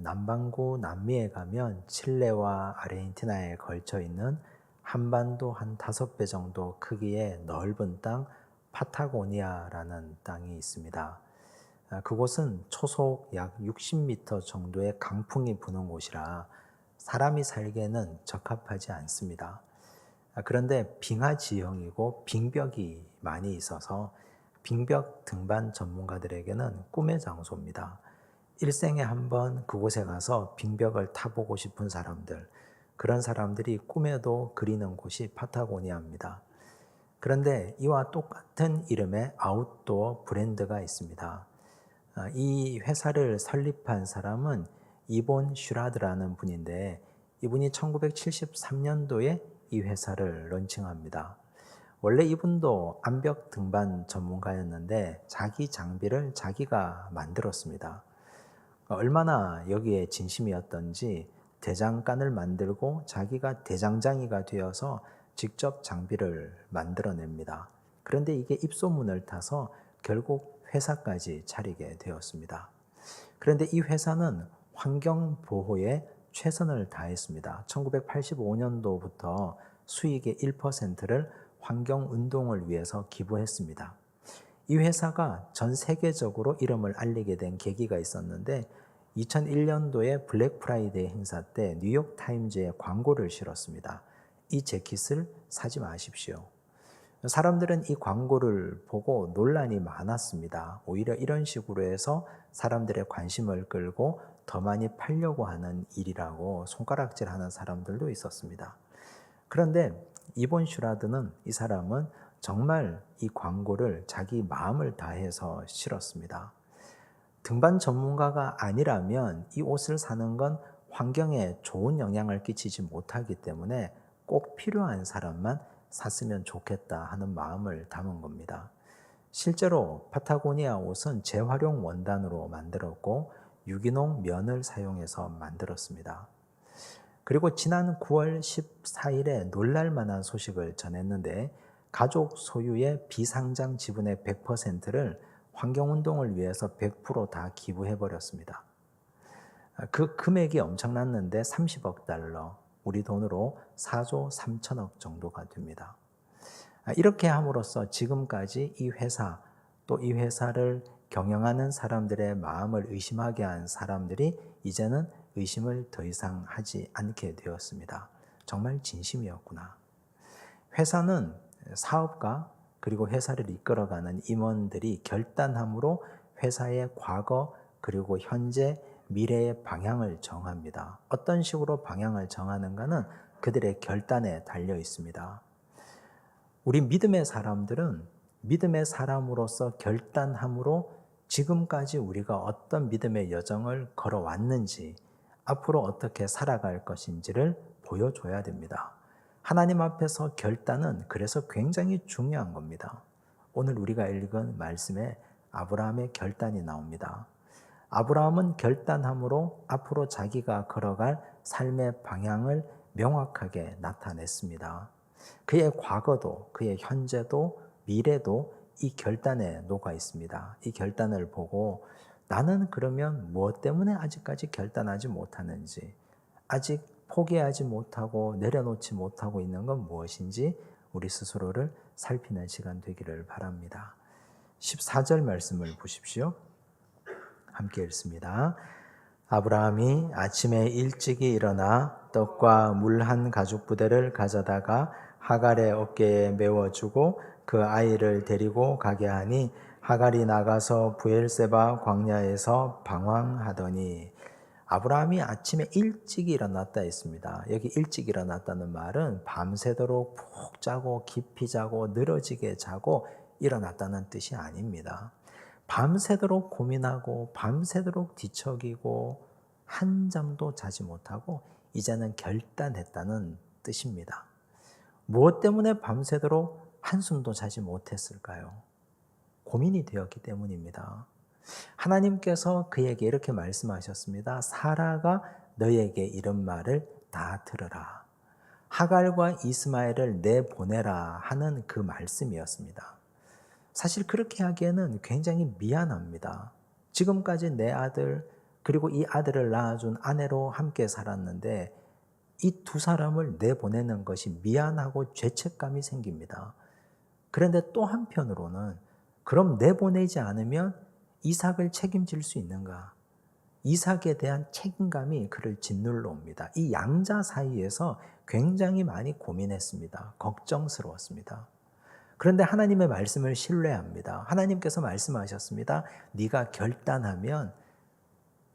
남반구 남미에 가면 칠레와 아르헨티나에 걸쳐 있는 한반도 한 다섯 배 정도 크기의 넓은 땅 파타고니아라는 땅이 있습니다. 아, 그곳은 초속 약 60m 정도의 강풍이 부는 곳이라 사람이 살기에는 적합하지 않습니다. 아, 그런데 빙하 지형이고 빙벽이 많이 있어서 빙벽 등반 전문가들에게는 꿈의 장소입니다. 일생에 한번 그곳에 가서 빙벽을 타보고 싶은 사람들, 그런 사람들이 꿈에도 그리는 곳이 파타고니아입니다. 그런데 이와 똑같은 이름의 아웃도어 브랜드가 있습니다. 아, 이 회사를 설립한 사람은 이본 슈라드라는 분인데 이분이 1973년도에 이 회사를 런칭합니다. 원래 이분도 암벽 등반 전문가였는데 자기 장비를 자기가 만들었습니다. 얼마나 여기에 진심이었던지 대장간을 만들고 자기가 대장장이가 되어서 직접 장비를 만들어냅니다. 그런데 이게 입소문을 타서 결국 회사까지 차리게 되었습니다. 그런데 이 회사는 환경 보호에 최선을 다했습니다. 1985년도부터 수익의 1%를 환경 운동을 위해서 기부했습니다. 이 회사가 전 세계적으로 이름을 알리게 된 계기가 있었는데 2001년도에 블랙 프라이데이 행사 때 뉴욕 타임즈에 광고를 실었습니다. 이 재킷을 사지 마십시오. 사람들은 이 광고를 보고 논란이 많았습니다. 오히려 이런 식으로 해서 사람들의 관심을 끌고 더 많이 팔려고 하는 일이라고 손가락질 하는 사람들도 있었습니다. 그런데 이본 슈라드는 이 사람은 정말 이 광고를 자기 마음을 다해서 실었습니다. 등반 전문가가 아니라면 이 옷을 사는 건 환경에 좋은 영향을 끼치지 못하기 때문에 꼭 필요한 사람만 샀으면 좋겠다 하는 마음을 담은 겁니다. 실제로 파타고니아 옷은 재활용 원단으로 만들었고 유기농 면을 사용해서 만들었습니다. 그리고 지난 9월 14일에 놀랄만한 소식을 전했는데 가족 소유의 비상장 지분의 100%를 환경운동을 위해서 100%다 기부해버렸습니다. 그 금액이 엄청났는데 30억 달러, 우리 돈으로 4조 3천억 정도가 됩니다. 이렇게 함으로써 지금까지 이 회사, 또 이 회사를 경영하는 사람들의 마음을 의심하게 한 사람들이 이제는 의심을 더 이상 하지 않게 되었습니다. 정말 진심이었구나. 회사는 사업가 그리고 회사를 이끌어가는 임원들이 결단함으로 회사의 과거 그리고 현재 미래의 방향을 정합니다. 어떤 식으로 방향을 정하는가는 그들의 결단에 달려 있습니다. 우리 믿음의 사람들은 믿음의 사람으로서 결단함으로 지금까지 우리가 어떤 믿음의 여정을 걸어왔는지 앞으로 어떻게 살아갈 것인지를 보여줘야 됩니다. 하나님 앞에서 결단은 그래서 굉장히 중요한 겁니다. 오늘 우리가 읽은 말씀에 아브라함의 결단이 나옵니다. 아브라함은 결단함으로 앞으로 자기가 걸어갈 삶의 방향을 명확하게 나타냈습니다. 그의 과거도, 그의 현재도, 미래도 이 결단에 녹아 있습니다. 이 결단을 보고 나는 그러면 무엇 때문에 아직까지 결단하지 못하는지, 아직 포기하지 못하고 내려놓지 못하고 있는 건 무엇인지 우리 스스로를 살피는 시간 되기를 바랍니다. 14절 말씀을 보십시오. 함께 읽습니다. 아브라함이 아침에 일찍이 일어나 떡과 물 한 가죽 부대를 가져다가 하갈의 어깨에 메워주고 그 아이를 데리고 가게 하니 하갈이 나가서 부엘세바 광야에서 방황하더니 아브라함이 아침에 일찍 일어났다 했습니다. 여기 일찍 일어났다는 말은 밤새도록 푹 자고 깊이 자고 늘어지게 자고 일어났다는 뜻이 아닙니다. 밤새도록 고민하고 밤새도록 뒤척이고 한 잠도 자지 못하고 이제는 결단했다는 뜻입니다. 무엇 때문에 밤새도록 한숨도 자지 못했을까요? 고민이 되었기 때문입니다. 하나님께서 그에게 이렇게 말씀하셨습니다. 사라가 너에게 이런 말을 다 들으라. 하갈과 이스마엘을 내보내라 하는 그 말씀이었습니다. 사실 그렇게 하기에는 굉장히 미안합니다. 지금까지 내 아들 그리고 이 아들을 낳아준 아내로 함께 살았는데 이 두 사람을 내보내는 것이 미안하고 죄책감이 생깁니다. 그런데 또 한편으로는 그럼 내보내지 않으면 이삭을 책임질 수 있는가? 이삭에 대한 책임감이 그를 짓눌러 옵니다. 이 양자 사이에서 굉장히 많이 고민했습니다. 걱정스러웠습니다. 그런데 하나님의 말씀을 신뢰합니다. 하나님께서 말씀하셨습니다. 네가 결단하면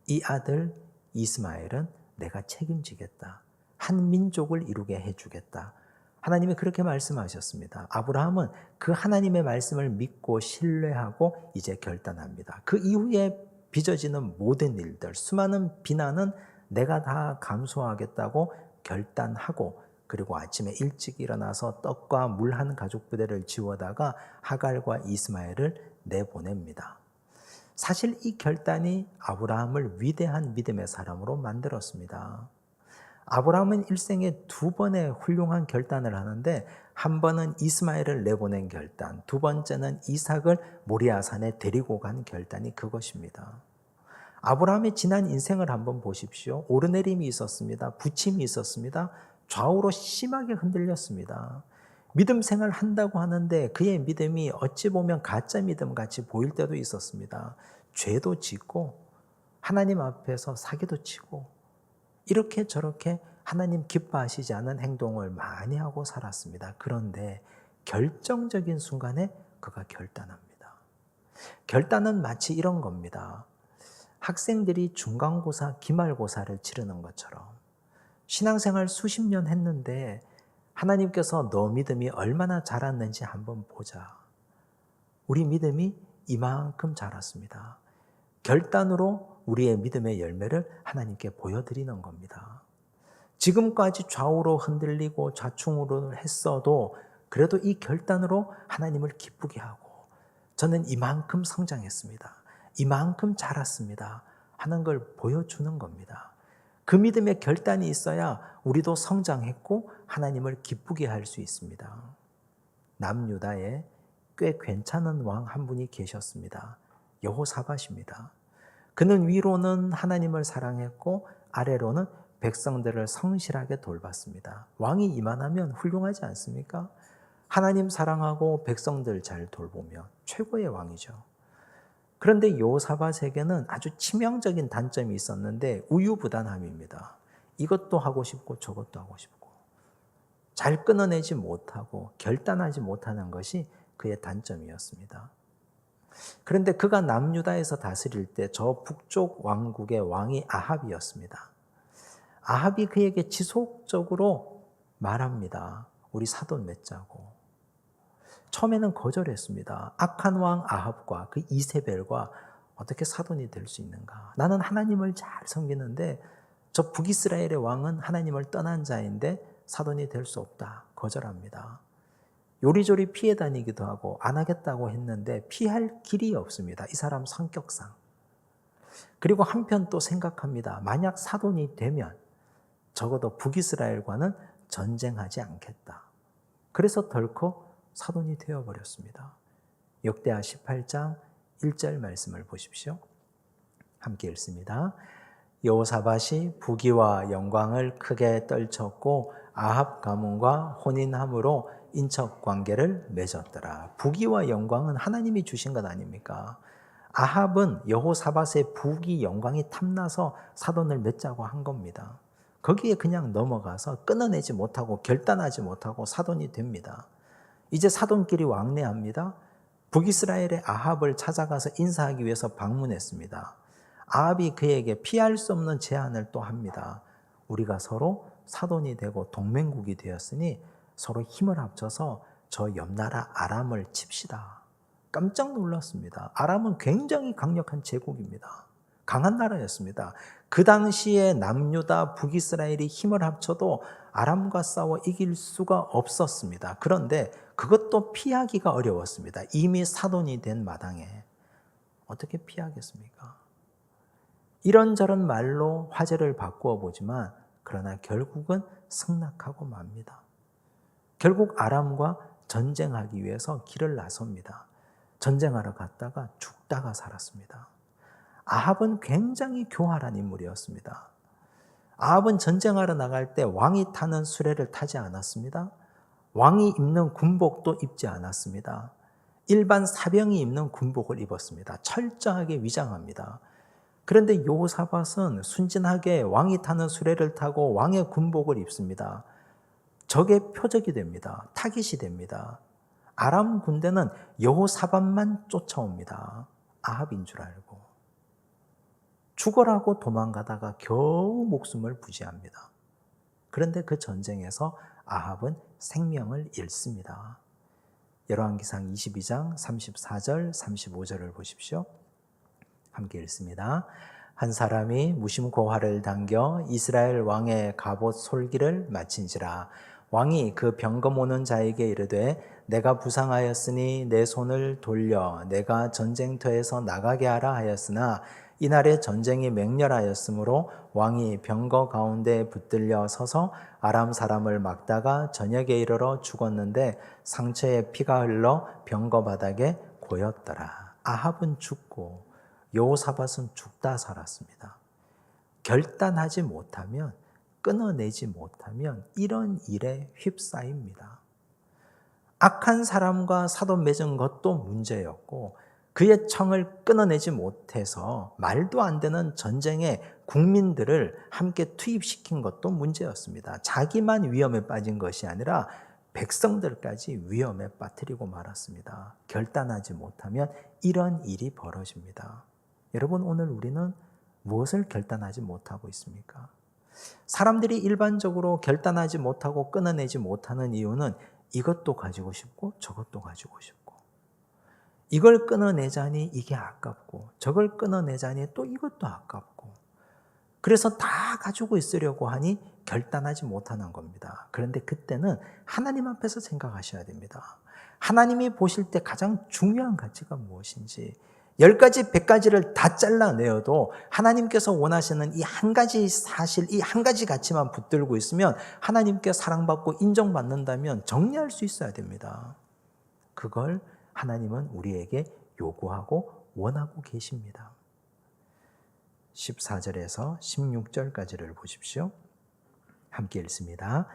이 아들 이스마엘은 내가 책임지겠다. 한 민족을 이루게 해주겠다. 하나님이 그렇게 말씀하셨습니다. 아브라함은 그 하나님의 말씀을 믿고 신뢰하고 이제 결단합니다. 그 이후에 빚어지는 모든 일들, 수많은 비난은 내가 다 감수하겠다고 결단하고 그리고 아침에 일찍 일어나서 떡과 물 한 가죽 부대를 지워다가 하갈과 이스마엘을 내보냅니다. 사실 이 결단이 아브라함을 위대한 믿음의 사람으로 만들었습니다. 아브라함은 일생에 두 번의 훌륭한 결단을 하는데 한 번은 이스마엘을 내보낸 결단, 두 번째는 이삭을 모리아산에 데리고 간 결단이 그것입니다. 아브라함의 지난 인생을 한번 보십시오. 오르내림이 있었습니다. 부침이 있었습니다. 좌우로 심하게 흔들렸습니다. 믿음 생활 한다고 하는데 그의 믿음이 어찌 보면 가짜 믿음 같이 보일 때도 있었습니다. 죄도 짓고 하나님 앞에서 사기도 치고 이렇게 저렇게 하나님 기뻐하시지 않은 행동을 많이 하고 살았습니다. 그런데 결정적인 순간에 그가 결단합니다. 결단은 마치 이런 겁니다. 학생들이 중간고사, 기말고사를 치르는 것처럼 신앙생활 수십 년 했는데 하나님께서 너 믿음이 얼마나 자랐는지 한번 보자. 우리 믿음이 이만큼 자랐습니다. 결단으로 우리의 믿음의 열매를 하나님께 보여드리는 겁니다. 지금까지 좌우로 흔들리고 좌충으로 했어도 그래도 이 결단으로 하나님을 기쁘게 하고 저는 이만큼 성장했습니다. 이만큼 자랐습니다. 하는 걸 보여주는 겁니다. 그 믿음의 결단이 있어야 우리도 성장했고 하나님을 기쁘게 할 수 있습니다. 남유다에 꽤 괜찮은 왕 한 분이 계셨습니다. 여호사밧입니다. 그는 위로는 하나님을 사랑했고 아래로는 백성들을 성실하게 돌봤습니다. 왕이 이만하면 훌륭하지 않습니까? 하나님 사랑하고 백성들 잘 돌보며 최고의 왕이죠. 그런데 요사밧에게는 아주 치명적인 단점이 있었는데 우유부단함입니다. 이것도 하고 싶고 저것도 하고 싶고 잘 끊어내지 못하고 결단하지 못하는 것이 그의 단점이었습니다. 그런데 그가 남유다에서 다스릴 때 저 북쪽 왕국의 왕이 아합이었습니다. 아합이 그에게 지속적으로 말합니다. 우리 사돈 맺자고. 처음에는 거절했습니다. 악한 왕 아합과 그 이세벨과 어떻게 사돈이 될 수 있는가? 나는 하나님을 잘 섬기는데 저 북이스라엘의 왕은 하나님을 떠난 자인데 사돈이 될 수 없다. 거절합니다. 요리조리 피해 다니기도 하고 안 하겠다고 했는데 피할 길이 없습니다. 이 사람 성격상. 그리고 한편 또 생각합니다. 만약 사돈이 되면 적어도 북이스라엘과는 전쟁하지 않겠다. 그래서 덜컥 사돈이 되어버렸습니다. 역대하 18장 1절 말씀을 보십시오. 함께 읽습니다. 여호사밧이 부귀와 영광을 크게 떨쳤고 아합 가문과 혼인함으로 인척 관계를 맺었더라. 부귀와 영광은 하나님이 주신 것 아닙니까? 아합은 여호사밧의 부귀 영광이 탐나서 사돈을 맺자고 한 겁니다. 거기에 그냥 넘어가서 끊어내지 못하고 결단하지 못하고 사돈이 됩니다. 이제 사돈끼리 왕래합니다. 북이스라엘의 아합을 찾아가서 인사하기 위해서 방문했습니다. 아합이 그에게 피할 수 없는 제안을 또 합니다. 우리가 서로 사돈이 되고 동맹국이 되었으니 서로 힘을 합쳐서 저 옆나라 아람을 칩시다. 깜짝 놀랐습니다. 아람은 굉장히 강력한 제국입니다. 강한 나라였습니다. 그 당시에 남유다 북이스라엘이 힘을 합쳐도 아람과 싸워 이길 수가 없었습니다. 그런데 그것도 피하기가 어려웠습니다. 이미 사돈이 된 마당에 어떻게 피하겠습니까? 이런저런 말로 화제를 바꾸어 보지만 그러나 결국은 승낙하고 맙니다. 결국 아람과 전쟁하기 위해서 길을 나섭니다. 전쟁하러 갔다가 죽다가 살았습니다. 아합은 굉장히 교활한 인물이었습니다. 아합은 전쟁하러 나갈 때 왕이 타는 수레를 타지 않았습니다. 왕이 입는 군복도 입지 않았습니다. 일반 사병이 입는 군복을 입었습니다. 철저하게 위장합니다. 그런데 요사밭은 순진하게 왕이 타는 수레를 타고 왕의 군복을 입습니다. 적의 표적이 됩니다. 타깃이 됩니다. 아람 군대는 여호사밧만 쫓아옵니다. 아합인 줄 알고. 죽어라고 도망가다가 겨우 목숨을 부지합니다. 그런데 그 전쟁에서 아합은 생명을 잃습니다. 열왕기상 22장 34절 35절을 보십시오. 함께 읽습니다. 한 사람이 무심코 활을 당겨 이스라엘 왕의 갑옷 솔기를 마친지라 왕이 그 병거 모는 자에게 이르되 내가 부상하였으니 내 손을 돌려 내가 전쟁터에서 나가게 하라 하였으나 이날에 전쟁이 맹렬하였으므로 왕이 병거 가운데 붙들려 서서 아람 사람을 막다가 저녁에 이르러 죽었는데 상처에 피가 흘러 병거 바닥에 고였더라. 아합은 죽고 여호사밧은 죽다 살았습니다. 결단하지 못하면 끊어내지 못하면 이런 일에 휩싸입니다. 악한 사람과 사돈 맺은 것도 문제였고 그의 청을 끊어내지 못해서 말도 안 되는 전쟁에 국민들을 함께 투입시킨 것도 문제였습니다. 자기만 위험에 빠진 것이 아니라 백성들까지 위험에 빠뜨리고 말았습니다. 결단하지 못하면 이런 일이 벌어집니다. 여러분, 오늘 우리는 무엇을 결단하지 못하고 있습니까? 사람들이 일반적으로 결단하지 못하고 끊어내지 못하는 이유는 이것도 가지고 싶고 저것도 가지고 싶고 이걸 끊어내자니 이게 아깝고 저걸 끊어내자니 또 이것도 아깝고 그래서 다 가지고 있으려고 하니 결단하지 못하는 겁니다. 그런데 그때는 하나님 앞에서 생각하셔야 됩니다. 하나님이 보실 때 가장 중요한 가치가 무엇인지 열 가지, 백 가지를 다 잘라내어도 하나님께서 원하시는 이 한 가지 사실, 이 한 가지 가치만 붙들고 있으면 하나님께 사랑받고 인정받는다면 정리할 수 있어야 됩니다. 그걸 하나님은 우리에게 요구하고 원하고 계십니다. 14절에서 16절까지를 보십시오. 함께 읽습니다.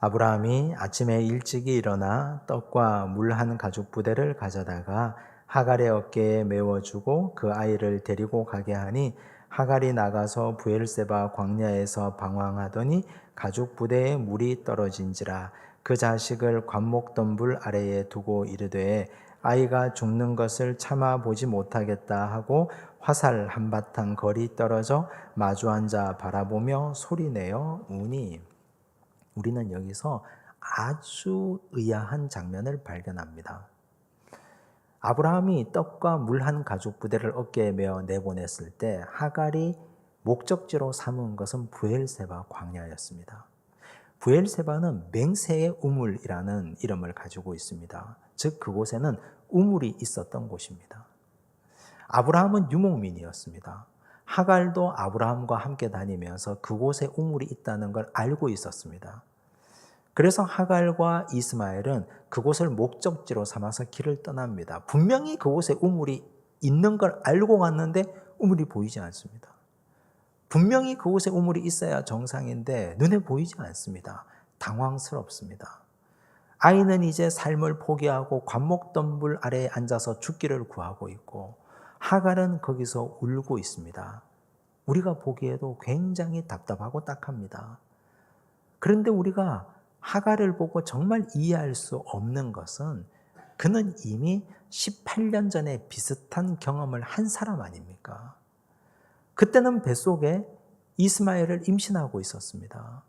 아브라함이 아침에 일찍이 일어나 떡과 물 한 가죽 부대를 가져다가 하갈의 어깨에 메워주고 그 아이를 데리고 가게 하니 하갈이 나가서 부엘세바 광야에서 방황하더니 가죽 부대에 물이 떨어진지라 그 자식을 관목덤불 아래에 두고 이르되 아이가 죽는 것을 참아 보지 못하겠다 하고 화살 한바탕 거리 떨어져 마주 앉아 바라보며 소리내어 우니 우리는 여기서 아주 의아한 장면을 발견합니다. 아브라함이 떡과 물 한 가죽 부대를 어깨에 메어 내보냈을 때 하갈이 목적지로 삼은 것은 부엘세바 광야였습니다. 부엘세바는 맹세의 우물이라는 이름을 가지고 있습니다. 즉 그곳에는 우물이 있었던 곳입니다. 아브라함은 유목민이었습니다. 하갈도 아브라함과 함께 다니면서 그곳에 우물이 있다는 걸 알고 있었습니다. 그래서 하갈과 이스마엘은 그곳을 목적지로 삼아서 길을 떠납니다. 분명히 그곳에 우물이 있는 걸 알고 갔는데 우물이 보이지 않습니다. 분명히 그곳에 우물이 있어야 정상인데 눈에 보이지 않습니다. 당황스럽습니다. 아이는 이제 삶을 포기하고 관목덤불 아래에 앉아서 죽기를 구하고 있고 하갈은 거기서 울고 있습니다. 우리가 보기에도 굉장히 답답하고 딱합니다. 그런데 우리가 하갈을 보고 정말 이해할 수 없는 것은 그는 이미 18년 전에 비슷한 경험을 한 사람 아닙니까? 그때는 뱃속에 이스마엘을 임신하고 있었습니다.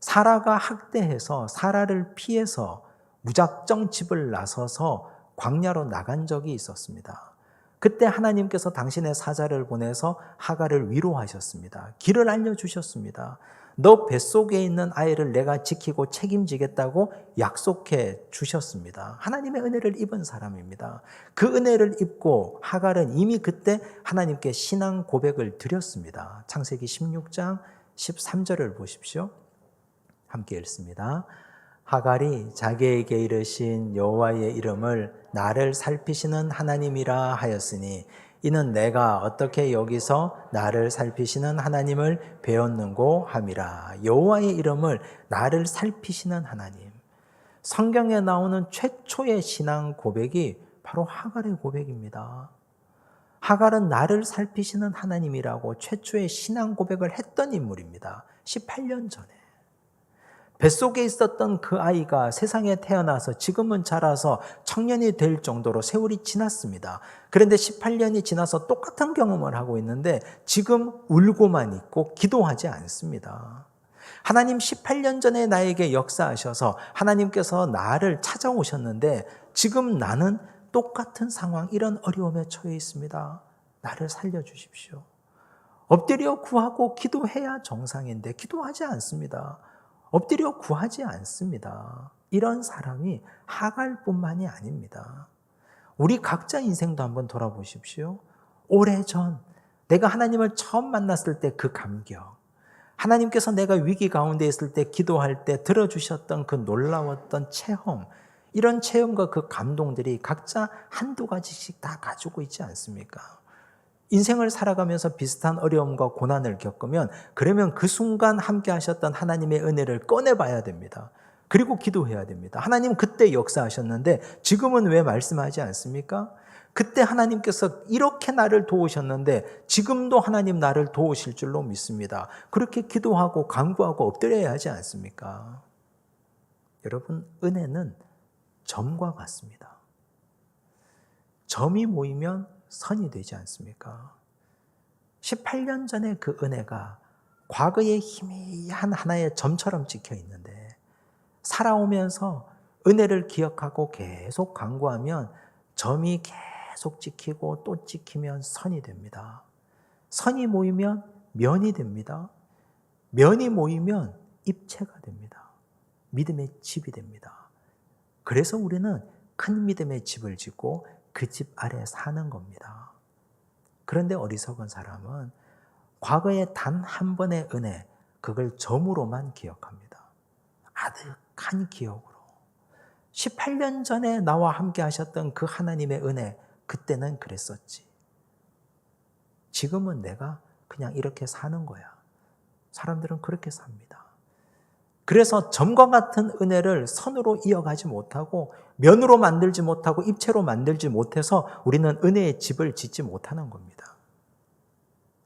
사라가 학대해서 사라를 피해서 무작정 집을 나서서 광야로 나간 적이 있었습니다. 그때 하나님께서 당신의 사자를 보내서 하가를 위로하셨습니다. 길을 알려주셨습니다. 너 뱃속에 있는 아이를 내가 지키고 책임지겠다고 약속해 주셨습니다. 하나님의 은혜를 입은 사람입니다. 그 은혜를 입고 하갈은 이미 그때 하나님께 신앙 고백을 드렸습니다. 창세기 16장 13절을 보십시오. 함께 읽습니다. 하갈이 자기에게 이르신 여호와의 이름을 나를 살피시는 하나님이라 하였으니 이는 내가 어떻게 여기서 나를 살피시는 하나님을 배웠는고 함이라. 여호와의 이름을 나를 살피시는 하나님. 성경에 나오는 최초의 신앙 고백이 바로 하갈의 고백입니다. 하갈은 나를 살피시는 하나님이라고 최초의 신앙 고백을 했던 인물입니다. 18년 전에. 뱃속에 있었던 그 아이가 세상에 태어나서 지금은 자라서 청년이 될 정도로 세월이 지났습니다. 그런데 18년이 지나서 똑같은 경험을 하고 있는데 지금 울고만 있고 기도하지 않습니다. 하나님 18년 전에 나에게 역사하셔서 하나님께서 나를 찾아오셨는데 지금 나는 똑같은 상황, 이런 어려움에 처해 있습니다. 나를 살려주십시오. 엎드려 구하고 기도해야 정상인데 기도하지 않습니다. 엎드려 구하지 않습니다. 이런 사람이 하갈뿐만이 아닙니다. 우리 각자 인생도 한번 돌아보십시오. 오래전 내가 하나님을 처음 만났을 때 그 감격, 하나님께서 내가 위기 가운데 있을 때 기도할 때 들어주셨던 그 놀라웠던 체험, 이런 체험과 그 감동들이 각자 한두 가지씩 다 가지고 있지 않습니까? 인생을 살아가면서 비슷한 어려움과 고난을 겪으면 그러면 그 순간 함께 하셨던 하나님의 은혜를 꺼내봐야 됩니다. 그리고 기도해야 됩니다. 하나님 그때 역사하셨는데 지금은 왜 말씀하지 않습니까? 그때 하나님께서 이렇게 나를 도우셨는데 지금도 하나님 나를 도우실 줄로 믿습니다. 그렇게 기도하고 간구하고 엎드려야 하지 않습니까? 여러분, 은혜는 점과 같습니다. 점이 모이면 선이 되지 않습니까? 18년 전에 그 은혜가 과거의 희미한 하나의 점처럼 찍혀 있는데 살아오면서 은혜를 기억하고 계속 강구하면 점이 계속 찍히고 또 찍히면 선이 됩니다. 선이 모이면 면이 됩니다. 면이 모이면 입체가 됩니다. 믿음의 집이 됩니다. 그래서 우리는 큰 믿음의 집을 짓고 그 집 아래 사는 겁니다. 그런데 어리석은 사람은 과거에 단 한 번의 은혜, 그걸 점으로만 기억합니다. 아득한 기억으로. 18년 전에 나와 함께 하셨던 그 하나님의 은혜, 그때는 그랬었지. 지금은 내가 그냥 이렇게 사는 거야. 사람들은 그렇게 삽니다. 그래서 점과 같은 은혜를 선으로 이어가지 못하고 면으로 만들지 못하고 입체로 만들지 못해서 우리는 은혜의 집을 짓지 못하는 겁니다.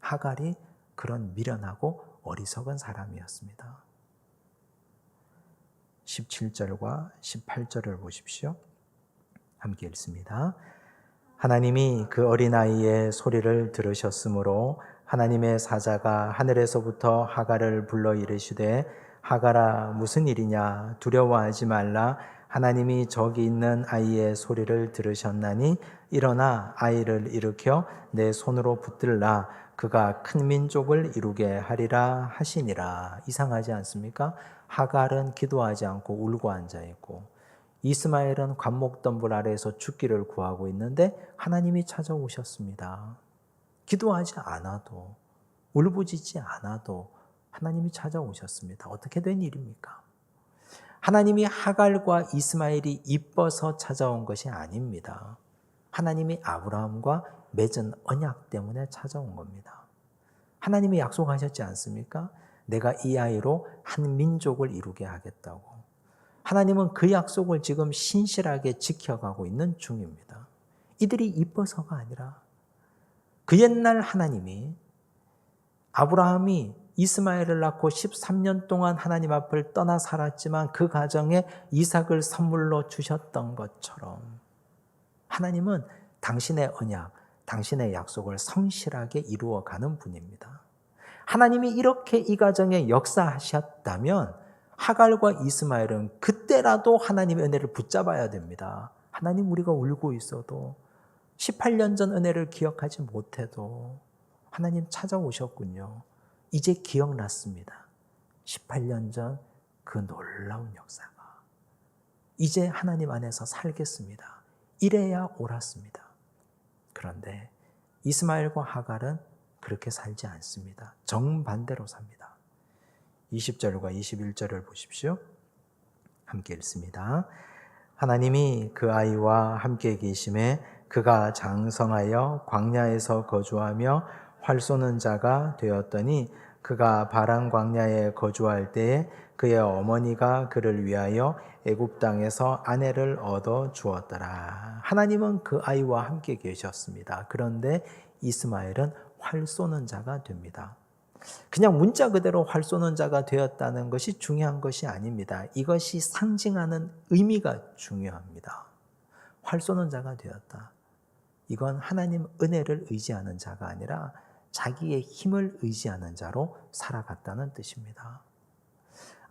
하갈이 그런 미련하고 어리석은 사람이었습니다. 17절과 18절을 보십시오. 함께 읽습니다. 하나님이 그 어린아이의 소리를 들으셨으므로 하나님의 사자가 하늘에서부터 하갈을 불러 이르시되 하가라 무슨 일이냐 두려워하지 말라 하나님이 저기 있는 아이의 소리를 들으셨나니 일어나 아이를 일으켜 내 손으로 붙들라 그가 큰 민족을 이루게 하리라 하시니라 이상하지 않습니까? 하갈은 기도하지 않고 울고 앉아 있고 이스마엘은 관목덤불 아래에서 죽기를 구하고 있는데 하나님이 찾아오셨습니다. 기도하지 않아도 울부짖지 않아도 하나님이 찾아오셨습니다. 어떻게 된 일입니까? 하나님이 하갈과 이스마엘이 이뻐서 찾아온 것이 아닙니다. 하나님이 아브라함과 맺은 언약 때문에 찾아온 겁니다. 하나님이 약속하셨지 않습니까? 내가 이 아이로 한 민족을 이루게 하겠다고. 하나님은 그 약속을 지금 신실하게 지켜가고 있는 중입니다. 이들이 이뻐서가 아니라 그 옛날 하나님이 아브라함이 이스마엘을 낳고 13년 동안 하나님 앞을 떠나 살았지만 그 가정에 이삭을 선물로 주셨던 것처럼 하나님은 당신의 언약, 당신의 약속을 성실하게 이루어가는 분입니다. 하나님이 이렇게 이 가정에 역사하셨다면 하갈과 이스마엘은 그때라도 하나님의 은혜를 붙잡아야 됩니다. 하나님 우리가 울고 있어도 18년 전 은혜를 기억하지 못해도 하나님 찾아오셨군요. 이제 기억났습니다. 18년 전 그 놀라운 역사가. 이제 하나님 안에서 살겠습니다. 이래야 옳았습니다. 그런데 이스마엘과 하갈은 그렇게 살지 않습니다. 정반대로 삽니다. 20절과 21절을 보십시오. 함께 읽습니다. 하나님이 그 아이와 함께 계심에 그가 장성하여 광야에서 거주하며 활 쏘는 자가 되었더니 그가 바란 광야에 거주할 때에 그의 어머니가 그를 위하여 애굽 땅에서 아내를 얻어 주었더라. 하나님은 그 아이와 함께 계셨습니다. 그런데 이스마엘은 활 쏘는 자가 됩니다. 그냥 문자 그대로 활 쏘는 자가 되었다는 것이 중요한 것이 아닙니다. 이것이 상징하는 의미가 중요합니다. 활 쏘는 자가 되었다. 이건 하나님 은혜를 의지하는 자가 아니라 자기의 힘을 의지하는 자로 살아갔다는 뜻입니다.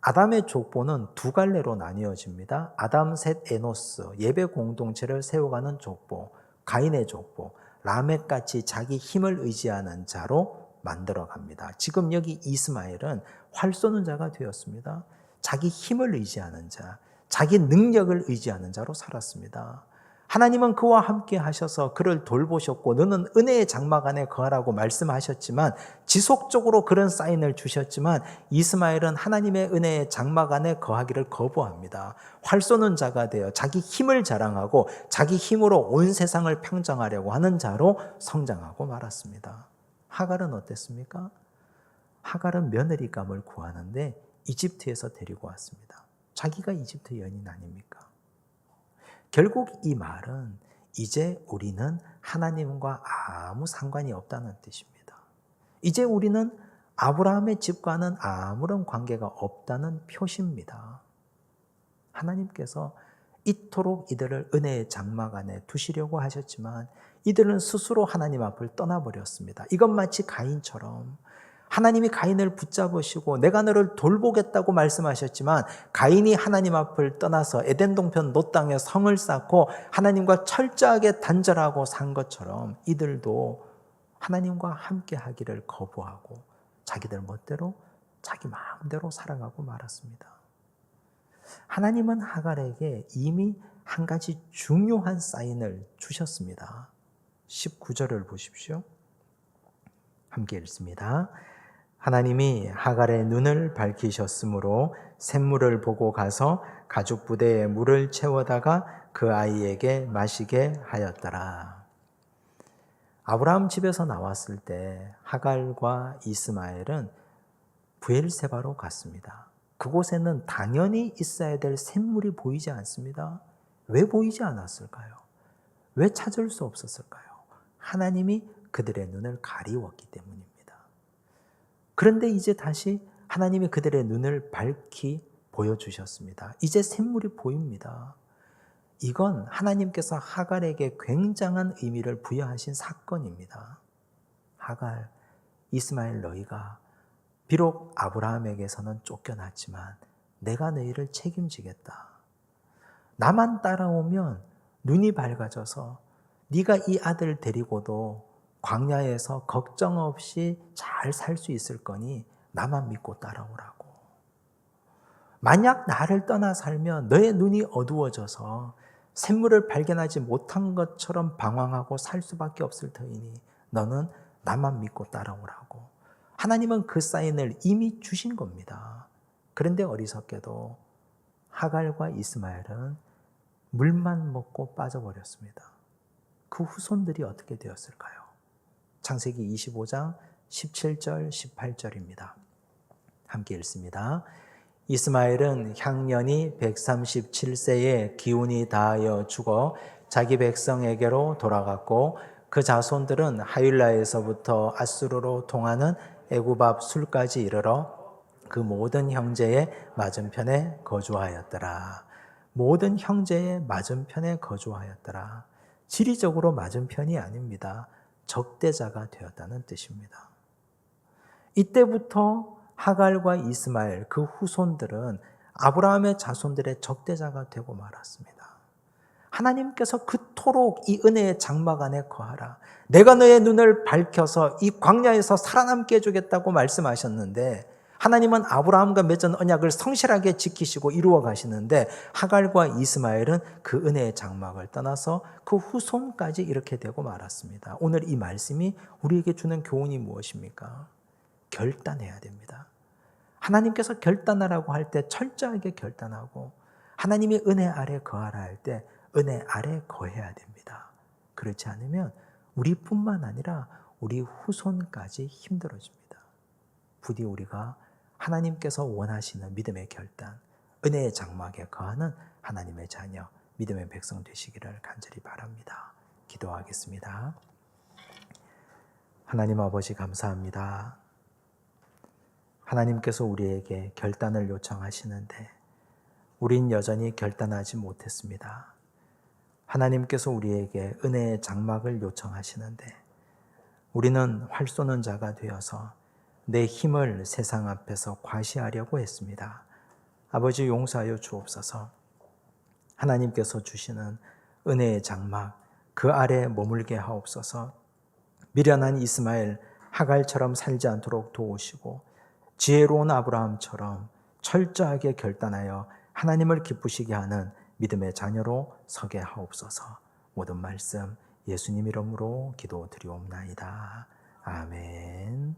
아담의 족보는 두 갈래로 나뉘어집니다. 아담, 셋, 에노스, 예배 공동체를 세워가는 족보, 가인의 족보, 라멕같이 자기 힘을 의지하는 자로 만들어 갑니다. 지금 여기 이스마엘은 활 쏘는 자가 되었습니다. 자기 힘을 의지하는 자, 자기 능력을 의지하는 자로 살았습니다. 하나님은 그와 함께 하셔서 그를 돌보셨고 너는 은혜의 장막 안에 거하라고 말씀하셨지만 지속적으로 그런 사인을 주셨지만 이스마엘은 하나님의 은혜의 장막 안에 거하기를 거부합니다. 활 쏘는 자가 되어 자기 힘을 자랑하고 자기 힘으로 온 세상을 평정하려고 하는 자로 성장하고 말았습니다. 하갈은 어땠습니까? 하갈은 며느리감을 구하는데 이집트에서 데리고 왔습니다. 자기가 이집트 여인 아닙니까? 결국 이 말은 이제 우리는 하나님과 아무 상관이 없다는 뜻입니다. 이제 우리는 아브라함의 집과는 아무런 관계가 없다는 표시입니다. 하나님께서 이토록 이들을 은혜의 장막 안에 두시려고 하셨지만 이들은 스스로 하나님 앞을 떠나버렸습니다. 이건 마치 가인처럼 하나님이 가인을 붙잡으시고 내가 너를 돌보겠다고 말씀하셨지만 가인이 하나님 앞을 떠나서 에덴 동편 노 땅에 성을 쌓고 하나님과 철저하게 단절하고 산 것처럼 이들도 하나님과 함께 하기를 거부하고 자기들 멋대로 자기 마음대로 살아가고 말았습니다. 하나님은 하갈에게 이미 한 가지 중요한 사인을 주셨습니다. 19절을 보십시오. 함께 읽습니다. 하나님이 하갈의 눈을 밝히셨으므로 샘물을 보고 가서 가죽 부대에 물을 채워다가 그 아이에게 마시게 하였더라. 아브라함 집에서 나왔을 때 하갈과 이스마엘은 부엘세바로 갔습니다. 그곳에는 당연히 있어야 될 샘물이 보이지 않습니다. 왜 보이지 않았을까요? 왜 찾을 수 없었을까요? 하나님이 그들의 눈을 가리웠기 때문입니다. 그런데 이제 다시 하나님이 그들의 눈을 밝히 보여주셨습니다. 이제 샘물이 보입니다. 이건 하나님께서 하갈에게 굉장한 의미를 부여하신 사건입니다. 하갈, 이스마엘 너희가 비록 아브라함에게서는 쫓겨났지만 내가 너희를 책임지겠다. 나만 따라오면 눈이 밝아져서 네가 이 아들 데리고도 광야에서 걱정 없이 잘 살 수 있을 거니 나만 믿고 따라오라고. 만약 나를 떠나 살면 너의 눈이 어두워져서 샘물을 발견하지 못한 것처럼 방황하고 살 수밖에 없을 터이니 너는 나만 믿고 따라오라고. 하나님은 그 사인을 이미 주신 겁니다. 그런데 어리석게도 하갈과 이스마엘은 물만 먹고 빠져버렸습니다. 그 후손들이 어떻게 되었을까요? 창세기 25장 17절, 18절입니다. 함께 읽습니다. 이스마엘은 향년이 137세에 기운이 다하여 죽어 자기 백성에게로 돌아갔고 그 자손들은 하윌라에서부터 아수르로 통하는 애굽 앞 술까지 이르러 그 모든 형제의 맞은편에 거주하였더라. 모든 형제의 맞은편에 거주하였더라. 지리적으로 맞은편이 아닙니다. 적대자가 되었다는 뜻입니다. 이때부터 하갈과 이스마엘 그 후손들은 아브라함의 자손들의 적대자가 되고 말았습니다. 하나님께서 그토록 이 은혜의 장막 안에 거하라. 내가 너의 눈을 밝혀서 이 광야에서 살아남게 해주겠다고 말씀하셨는데 하나님은 아브라함과 맺은 언약을 성실하게 지키시고 이루어 가시는데 하갈과 이스마엘은 그 은혜의 장막을 떠나서 그 후손까지 이렇게 되고 말았습니다. 오늘 이 말씀이 우리에게 주는 교훈이 무엇입니까? 결단해야 됩니다. 하나님께서 결단하라고 할 때 철저하게 결단하고 하나님이 은혜 아래 거하라 할 때 은혜 아래 거해야 됩니다. 그렇지 않으면 우리뿐만 아니라 우리 후손까지 힘들어집니다. 부디 우리가 하나님께서 원하시는 믿음의 결단, 은혜의 장막에 거하는 하나님의 자녀, 믿음의 백성 되시기를 간절히 바랍니다. 기도하겠습니다. 하나님 아버지 감사합니다. 하나님께서 우리에게 결단을 요청하시는데 우린 여전히 결단하지 못했습니다. 하나님께서 우리에게 은혜의 장막을 요청하시는데 우리는 활 쏘는 자가 되어서 내 힘을 세상 앞에서 과시하려고 했습니다. 아버지 용서하여 주옵소서. 하나님께서 주시는 은혜의 장막 그 아래 머물게 하옵소서. 미련한 이스마엘 하갈처럼 살지 않도록 도우시고 지혜로운 아브라함처럼 철저하게 결단하여 하나님을 기쁘시게 하는 믿음의 자녀로 서게 하옵소서. 모든 말씀 예수님 이름으로 기도드리옵나이다. 아멘.